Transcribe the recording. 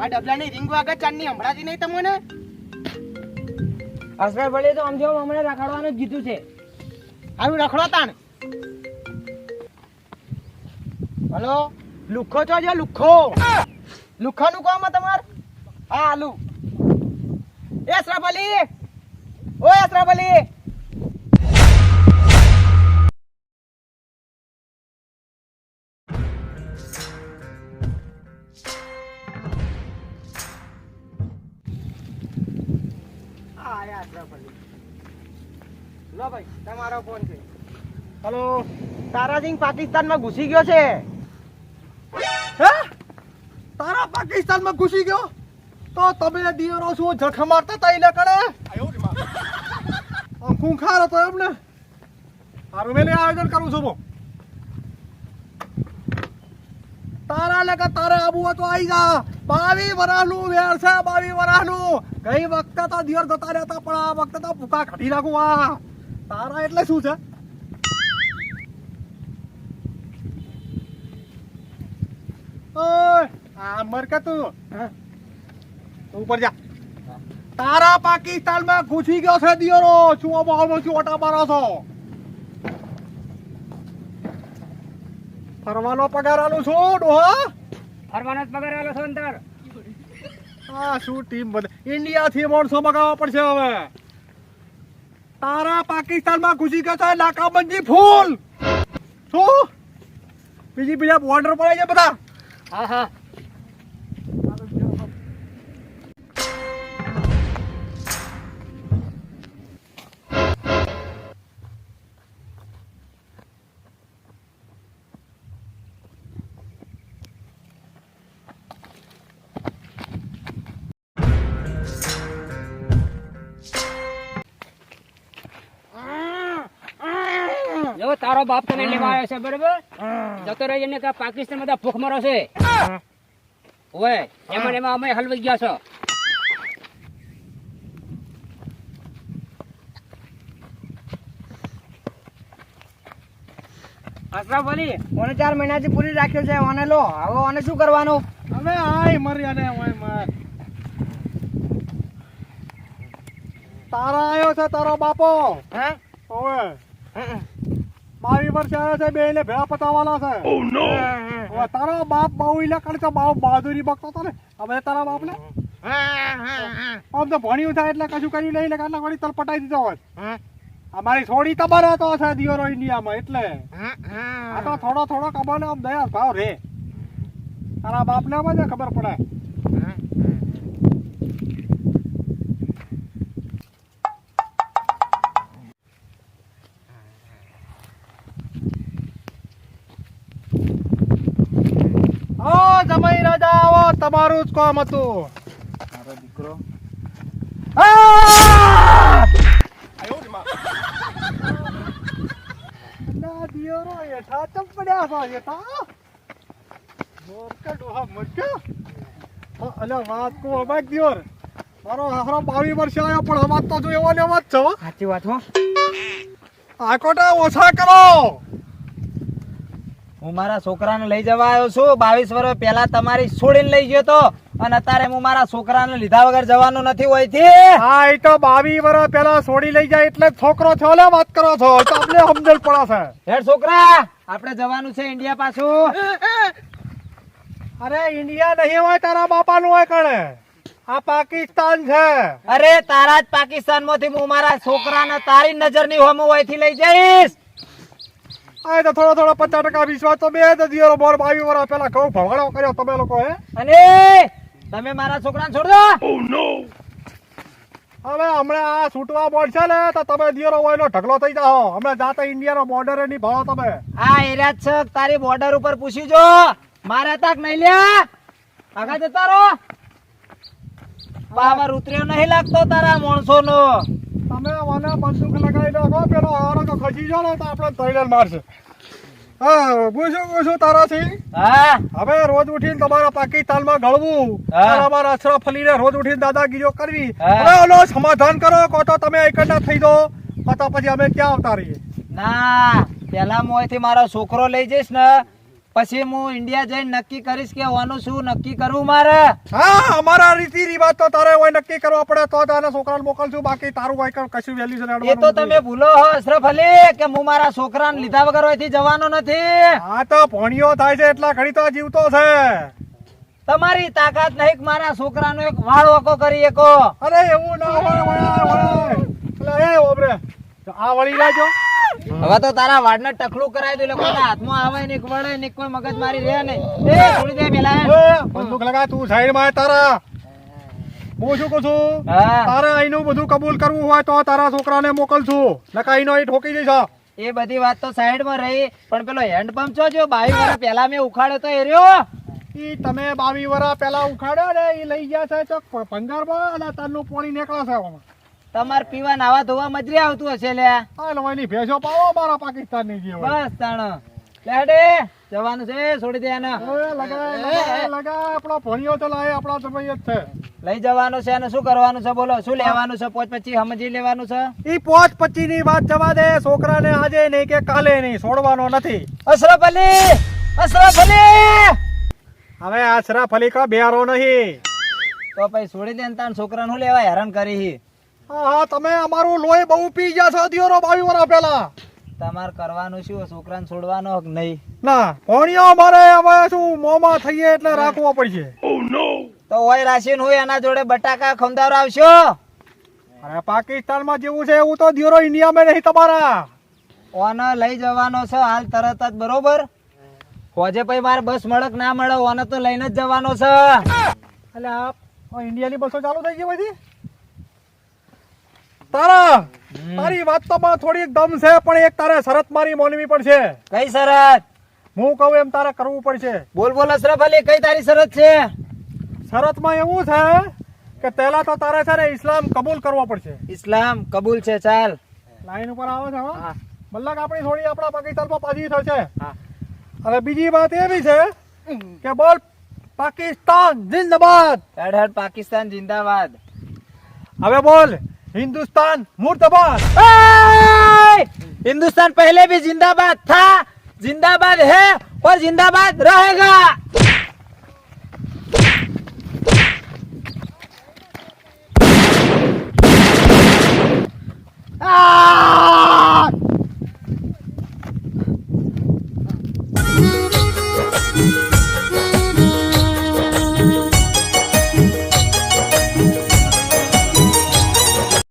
આ ડબલાની રિંગ વાગે ચાંદની હંભળાતી નહીં તમને? અસરાય ભલે તો આમ જો હમણાં રખડવાનું જ કીધું છે. હારું રખડો તાણ. હલો? લુખો છો જો લુખો લુખાનું કોમ તમાર? હા આલુ એ અશરફ અલી ઓ અશરફ અલી ભાઈ તમારો ફોન છે. હલો તારાસિંહ પાકિસ્તાનમાં ઘૂસી ગયો છે? હે? તારા પાકિસ્તાનમાં ઘૂસી ગયો? તો તમે દિયરો શું જખમ મારતા તા એને કણે ખૂંખાર હતો એમને. હારું મેં આયોજન કરું છું તારા લગા તારે આબુ તો આઈ જા. બાવી વરાનું વેર છે બાવી વરાનું ગઈ વખતે તો દિયર જતા રહેતા પણ આ વખતે તો ભૂકા કાઢી નાખું આ. તારા એટલે શું છે? આ મર કે તું? ઉપર જા. તારા પાકિસ્તાનમાં ઘૂસી ગયો છે દિયરો. આવો શું ઓટા મારો છો? ફરવાનો પગાર આલો છો ડોહા. ફરવાનો પગાર આલો છો અંતર. આ શું ટીમ બને? ઇન્ડિયા થી માણસો મગાવવા પડશે હવે. તારા પાકિસ્તાનમાં ઘૂસી ગયો છે નાકાબંધી ફૂલ. શું? બીજી બીજા બોર્ડર પર છે બધા. હા હા. તારો બાપ તને લેવા આવ્યો છે બરોબર? જતો રહી એને કે પાકિસ્તાન બધા ભૂખ મરો છે. ઓય એમાં એમાં અમે હલવાઈ ગયા છો. અશરફ અલી ઓને ચાર મહિનાથી પૂરી રાખ્યો છે ઓને લો. હવે ઓને શું કરવાનું? હવે આય મર્યા ને ઓય મર તારા આવ્યો છે તારો બાપો. હે? ઓવે બાવી વર્ષે આવ્યા છે બે એટલે ભેળા પતાવાના છે. હવે તારો બાપ બહુ ઇલા કરે છે બહુ બહાદુરી બગતો હતો ને. હવે તારા બાપ ને આમ તો ભણ્યું થાય એટલે કશું કર્યું નહીં એટલે કાટલા વળી તલ પટાઈ દીધો હોય. અમારી થોડી તબર હતો છે દિયોરો ઇન્ડિયામાં એટલે. આ તો થોડો થોડો કમાને આમ દયા ભાવ રે. તારા બાપને મને ખબર પડે ઓ જમાઈ રાજા આવો તમારું જ કામ હતું. મારો દીકરો! ના દિયોરો હેઠા ચમ પડ્યા છો હેઠા? મોરકા ડોહા વાત કો અબાક દિયોર. મારો હારો બાવી વર્ષે આવ્યો પણ અવાજ તો જો એવો ને એવો જ છો. સાચી વાત હો. આકોટા ઓછા કરો. હું મારા છોકરાને લઈ જવા આવ્યો છું. બાવીસ વર્ષ પહેલા તમારી છોડીને લઈ ગયો તો. અને અત્યારે હું મારા છોકરાને લીધા વગર જવાનું નથી હોય છે હા એ તો બાવી વર્ષ પહેલા છોડી લઈ જાય એટલે છોકરો છો લે વાત કરો છો. તો અમને સમજણ પડે છે. હેડ છોકરા આપણે જવાનું છે ઇન્ડિયા પાછું. અરે ઇન્ડિયા નહીં હોય તારા બાપાનું હોય કણે. આ પાકિસ્તાન છે. અરે તારા જ પાકિસ્તાનમાંથી હું મારા છોકરાને તારી નજરની હોમ હોયથી લઈ જઈશ. આ તો થોડો થોડો પચાસ ટકા વિશ્વાસ તો બે દિયરો બોર બાવી વરા પેલા કહું ભવાડો કર્યો તમે લોકો હે? અને તમે મારા છોકરાને છોડ દો હવે હમણાં આ છૂટવા બોર્ડ છે ને તો તમે દિયરો હોય નો ઢગલો થઈ જાઓ. હમણાં જાતે ઇન્ડિયાનો બોર્ડરની ભાવો તમે. આ એરિયા છે. તારી બોર્ડર ઉપર પૂછી જો. મારા તક નહીં લ્યા. આગા જતા રહો. પાવર ઉતર્યો નહીં લાગતો તારા માણસો નો તમે મને બંદૂક લગાવી નાખો પેલો હારો તો ખસી જાવ ને તો આપણે તૈયાર મારશે. હા પૂછું પૂછું તારાથી. હા. હવે રોજ ઉઠીને તમારા પાકિસ્તાનમાં ગળવું. અમારા અશરફ રોજ ઉઠીને દાદાગીરીઓ કરવી. હવે સમાધાન કરો કો તો તમે એકઠા થઈ દો તો પછી અમે ક્યાં આવતા રહીએ? ના પેલા મોયથી મારો છોકરો લઈ જઈશ ને પછી હું ઇન્ડિયા જઈને નક્કી કરીશ કે હોવાનું શું નક્કી કરવું મારે? હા અમારા રીતિ રિવાજ તો તારે હોય નક્કી કરવા પડે તો આને છોકરાને મોકલશું. બાકી તારું હોય કશું વેલ્યુ છે એ તો તમે ભૂલો હો અશરફ અલી કે હું મારા છોકરાને લીધા વગર અહીંથી જવાનો નથી. હા તો ભણ્યો થાય છે એટલા ઘડી તો જીવતો છે. તમારી તાકાત નહીં કે મારા છોકરાનો એક વાળ ઓકો કરી એકો અરે એવું ના હોય. એ ઓબરે આ વળી લાજો હવે તો તારા વાડને ટકલું કરાય દે લોકો હાથમાં આવે ને વળે ને કોઈ મગજ મારી રહે ને એ છોડી દે પેલા બંદૂક લગા તું સાઈડમાં તારા. હું શું કહું છું? હા. અહીંનું બધું કબૂલ કરવું હોય તો તારા છોકરાને મોકલશું. નકા અહીંનો અહીં ઠોકી જઈશ એ બધી વાત તો સાઈડમાં રહી પણ પેલો હેન્ડ પંપ છો જો બાવી વર્ષ પહેલા મેં ઉખાડ્યો તો એ રહ્યો. ઈ તમે બાવી વર્ષ પેલા ઉખાડ્યો ને એ લઈ ગયા છે ચોક ભંગારમાં અને તારનું પાણી નીકળશે. તમારે પીવા નાવા ધોવા મજરી આવતું હશે લ્યા. આ લવાની ભેંસો પાવો મારા પાકિસ્તાનની જે હોય. બસ તાણ. લેડે જવાનું છે છોડી દે એને એ. આપણો ભણ્યો તો લાય આપણા સમય જ છે. લઈ જવાનું છે અને શું કરવાનું છે બોલો શું લેવાનું છે પોચ પછી સમજી લેવાનું છે? ઈ પોચ પચી ની વાત જવા દે છોકરાને આજે નહીં કે કાલે નહીં છોડવાનો નથી. અશરફ અલી અશરફ અલી હવે અશરફ અલી કા બેરો નહીં. તો પછી છોડી દે ને તાણ છોકરાને શું લેવા હેરાન કરી હા હા તમે અમારું લોહી બહુ પી ગયા છો દિયોરો બાવી વર્ષ પહેલા. તમારે કરવાનું શું? છોકરાને છોડવાનો હક નહીં. ના ભણ્યો મારે હવે શું મોમાં થઈએ એટલે રાખવો પડશે. તો હોય રાશિન હોય એના જોડે બટાકા ખમદાવરાવશો અરે પાકિસ્તાનમાં જેવું છે એવું તો દિયોરો ઇન્ડિયામાં નહીં તમારા. ઓને લઈ જવાનો છે હાલ તરત જ બરોબર? હોજે પછી મારે બસ મળક ના મળે ઓને તો લઈને જ જવાનો છે. એટલે આ ઇન્ડિયાની બસો ચાલુ થઈ ગઈ પછી તારા! તારી વાત તો માં થોડી દમ છે પણ એક તારે શરત મારી માનવી પડશે. કઈ શરત? હું કહું એમ તારે કરવું પડશે. બોલ બોલ અશરફ અલી કઈ તારી શરત છે? શરતમાં એવું છે કે પહેલા તો તારે છે ને ઇસ્લામ કબૂલ કરવો પડશે. ઇસ્લામ કબૂલ છે ચાલ. લાઈન ઉપર આવે છે હા. મતલબ આપણી થોડી આપણા પાકિસ્તાનમાં પાછી થશે. હા. અને બીજી વાત એવી છે કે બોલ પાકિસ્તાન જિંદાબાદ. હેડ હેડ પાકિસ્તાન જિંદાબાદ. હવે બોલ. हिंदुस्तान मुर्दाबाद हिंदुस्तान पहले भी जिंदाबाद था जिंदाबाद है और जिंदाबाद रहेगा